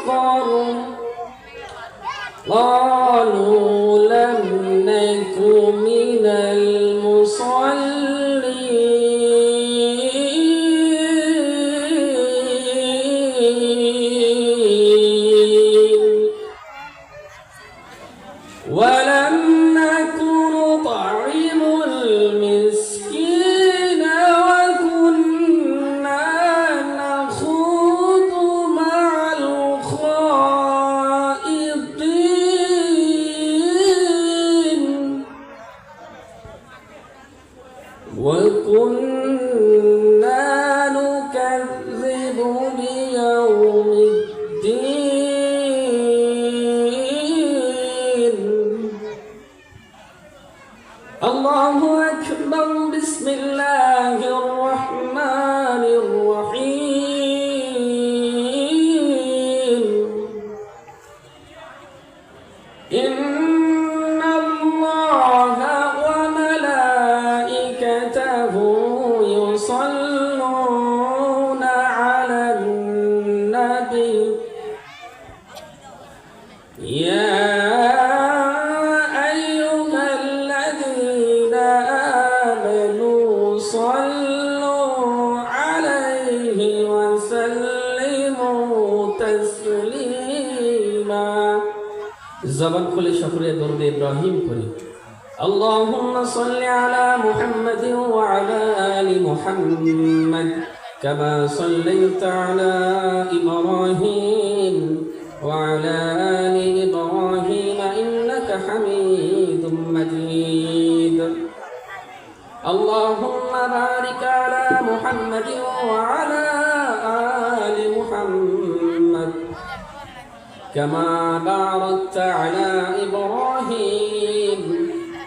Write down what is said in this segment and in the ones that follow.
سقر قالوا زبان كل شكر درد إبراهيم كريم اللهم صل على محمد وعلى آل محمد كما صليت على إبراهيم وعلى آل إبراهيم إنك حميد مجيد اللهم بارك على محمد وعلى آل كما باركت على إبراهيم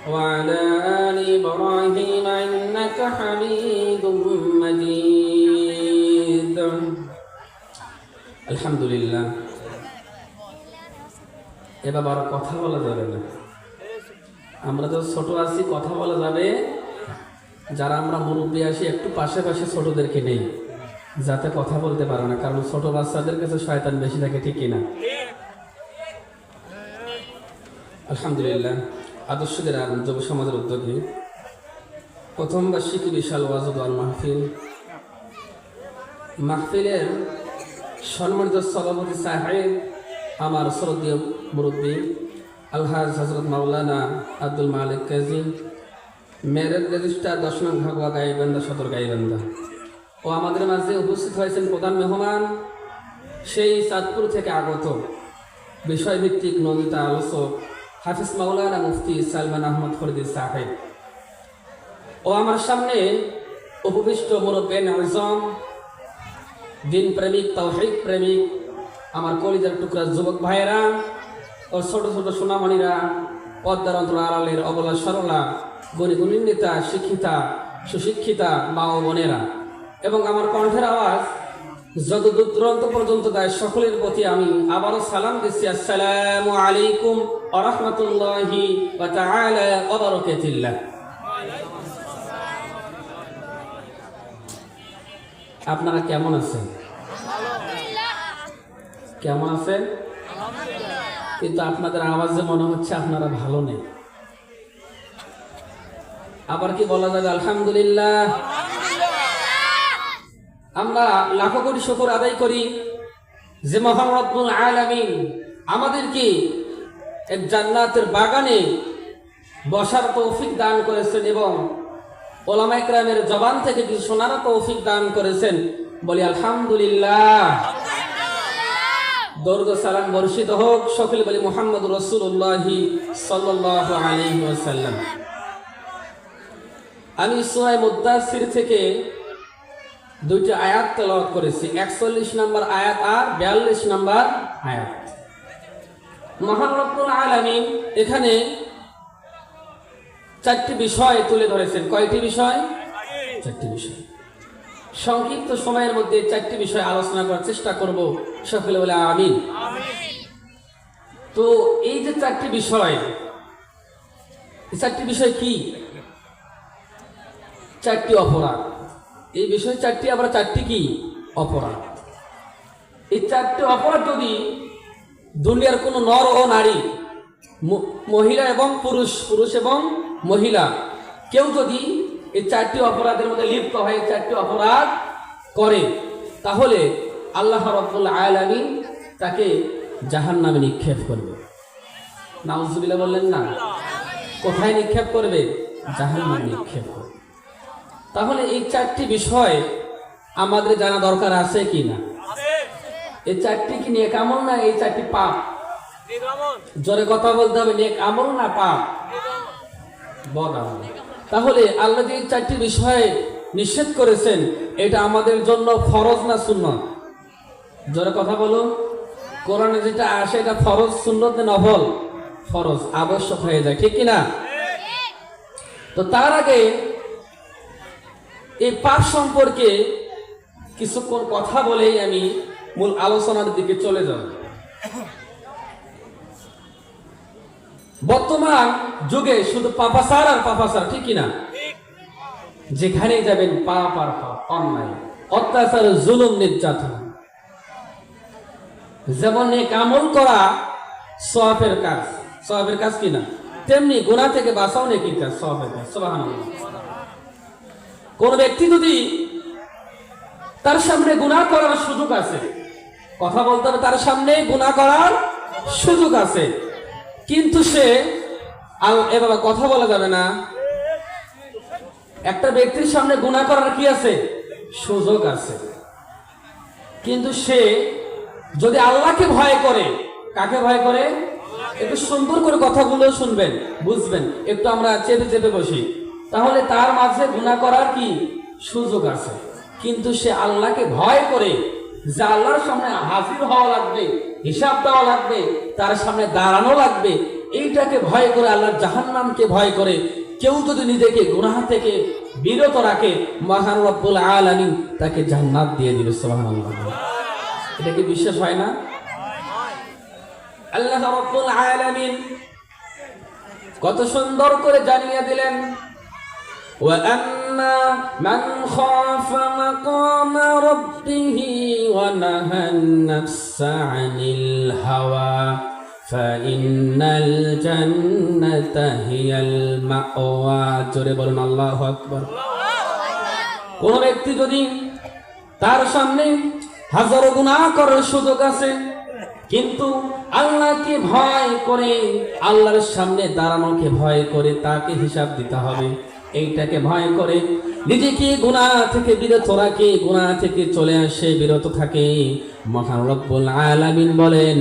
وعلى آل إبراهيم إنك حميد مجيد الحمد لله এবার আর কথা বলা যাবে না আমরা তো ছোট আছি কথা বলা যাবে যারা আমরা মুরব্বী আসি একটু পাশে পাশে ছোটদেরকে নেই যাতে কথা বলতে পারে না, কারণ ছোট বাচ্চাদের কাছে শয়তান বেশি থাকে, ঠিক কিনা? আলহামদুলিল্লাহ আদর্শ গ্রাম যুব সমাজের উদ্যোগে প্রথম বার্ষিকী বিশাল ওয়াজুদাল মাহফিল। মাহফিলের সম্মানিত সভাপতি সাহেব আমার শ্রদ্ধীয় মুরব্বী আলহাজ হজরত মাওলানা আব্দুল মালিক কাজী মেরের রেজিস্টার দশ নং ভাগুয়া গাইবান্ধা সদর গাইবান্ধা। ও আমাদের মাঝে উপস্থিত হয়েছেন প্রধান মেহমান। সেই চাঁদপুর থেকে আগত বিষয়ভিত্তিক নন্দিতা আলোচক হাফিজ মাওলানা মুফতি সালমান আহমদ ফরিদি সাহেব। ও আমার সামনে উপবিষ্ট মুরব্বেন আজম দিন প্রেমিক তৌহিদ প্রেমিক, আমার কলিজার টুকরা যুবক ভাইয়েরা ও ছোট ছোট সোনামণিরা পদ্মার অন্তর আড়ালের অবলা সরলা, গণি গুণিন্বিতা শিক্ষিতা, সুশিক্ষিতা মা ও বোনেরা। এবং আমার কণ্ঠের আওয়াজ যত দূর দূরান্ত পর্যন্ত দেয় সকলের প্রতি আমি আবারও সালাম দিচ্ছি। আসসালামু আলাইকুম আ রহমতুল্লাহি ওয়া তাআলা ওয়া বারাকাতুল্লাহ। আপনারা কেমন আছেন? কেমন আছেন? কিন্তু আপনাদের আওয়াজে মনে হচ্ছে আপনারা ভালো নেই। আবার কি বলা যাবে? আলহামদুলিল্লাহ। আমরা লাখো কোটি শুকর আদায় করি যে মোহাম্মদুল আলামিন আমাদেরকে এক জান্নাতের বাগানে বসার তৌফিক দান করেছেন এবং ওলামা একরামের জবান থেকে কিছু শোনার তৌফিক দান করেছেন। বলি আলহামদুলিল্লাহ। দরুদ সালাম বর্ষিত হোক সকল বলি মোহাম্মদ রসুল্লাহি সাল্লাহ আমি সোয়াই মুদাসির থেকে দুইটি আয়াত তেলাওয়াত করেছি। একচল্লিশ নম্বর আয়াত আর বিয়াল্লিশ নম্বর আয়াত। মহান রব্বুল আলামিন এখানে চারটি বিষয় তুলে ধরেছেন। কয়টি বিষয়? চারটি বিষয়। সংক্ষিপ্ত সময়ের মধ্যে চারটি বিষয় আলোচনা করার চেষ্টা করব। সকলে বলে আমিন। তো এই যে চারটি বিষয় চারটি বিষয় কি? চারটি অপরাধ। এই বিষয় চারটি, আবার চারটি কি? অপরাধ। এই চারটি অপরাধ যদি দুনিয়ার কোনো নর ও নারী মহিলা এবং পুরুষ পুরুষ এবং মহিলা, কেউ যদি এই চারটি অপরাধের মধ্যে লিপ্ত হয় এই চারটি অপরাধ করে, তাহলে আল্লাহ রব্বুল আলামিন তাকে জাহান নামে নিক্ষেপ করবে। নাউজুবিল্লাহ বললেন না। কোথায় নিক্ষেপ করবে? জাহান নামে নিক্ষেপ করবে। তাহলে এই চারটি বিষয় আমাদের জানা দরকার আছে কি না এই চারটি কি নিয়ে কামল না এই চারটি পাপ? জোরে কথা বলতে হবে নেক আমল না পাপ? বদ আমল। তাহলে আল্লাহ যে এই চারটি বিষয়ে নিষেধ করেছেন এটা আমাদের জন্য ফরজ না সুন্নত? জোরে কথা বলুন। কোরআনে যেটা আসে এটা ফরজ সুন্নত না নফল ফরজ আবশ্যক হয়ে যায় ঠিক কি না তো তার আগে এই পাপ সম্পর্কে কিছুক্ষণ কথা বলেই আমি মূল আলোচনার দিকে চলে যাব। বর্তমান যুগে শুধু পাপাসার আর পাপাসার ঠিক কিনা? যেখানেই যাবেন পাপ আর পাপ, অন্যায়, অত্যাচার, জুলুম, নির্যাতন। যেমন নেক আমল করা সবের কাজ সবের কাজ কিনা তেমনি গুণা থেকে বাঁচাও নেকি কাজ সবের কাজ, সুবহানাল্লাহ। কোন ব্যক্তি যদি তার সামনে গুনাহ করার সুযোগ আছে, কথা বলতে হবে, তার সামনে গুনাহ করার সুযোগ আছে, কিন্তু সে এভাবে কথা বলা যাবে না। একটা ব্যক্তির সামনে গুনাহ করার কি আছে? সুযোগ আছে। কিন্তু সে যদি আল্লাহকে ভয় করে, কাকে ভয় করে? একটু সুন্দর করে কথাগুলো শুনবেন, বুঝবেন, একটু আমরা চেপে চেপে বসি। তাহলে তার মাঝে গুণা করার কি সুযোগ আছে? কিন্তু সে আল্লাহকে ভয় করে যে আল্লাহর সামনে হাজির হওয়া লাগবে, হিসাব দেওয়া লাগবে, তার সামনে দাঁড়ানো লাগবে, এইটাকে ভয় করে আল্লাহর জাহান্নামকে ভয় করে। কেউ যদি নিজেকে গুনাহ থেকে বিরত রাখে, মহান রব্বুল আলামিন তাকে জান্নাত দিয়ে দিবে, সুবহানাল্লাহ। এটা কি বিশ্বাস হয় না? আল্লাহ রব্বুল আলামিন কত সুন্দর করে জানিয়ে দিলেন وأما من خاف مقام ربه ونهى النفس عن الهوى فإن الجنة هي المأوى জোরে বলুন আল্লাহু আকবার কোন ব্যক্তি যদি তার সামনে হাজারো গুনাহ করার সুযোগ আছে কিন্তু আল্লাহকে ভয় করে আল্লাহর সামনে দাঁড়ানোকে ভয় করে তাকে হিসাব দিতে হবে এইটাকে ভয় করে। নিজেকে গুনাহ থেকে বিরত রাখে? গুনাহ থেকে চলে আসে, বিরত থাকে। মহান রব্বুল আলামিন বলেন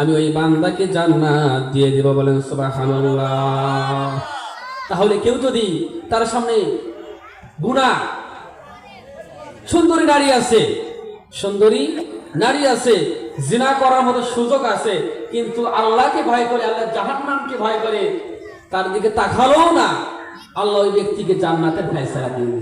আমি ওই বান্দাকে জান্নাত দিয়ে দেব, বলেন সুবহানাল্লাহ। তাহলে কেউ যদি তার সামনে গুণা সুন্দরী নারী আছে, সুন্দরী নারী আছে জিনা করার মতো সুযোগ আছে, কিন্তু আল্লাহকে ভয় করে, আল্লাহ জাহান্নামকে ভয় করে, তার দিকে তাকালো না, আল্লাহ ওই ব্যক্তিকে জান্নাতের ফেসলা দিয়ে।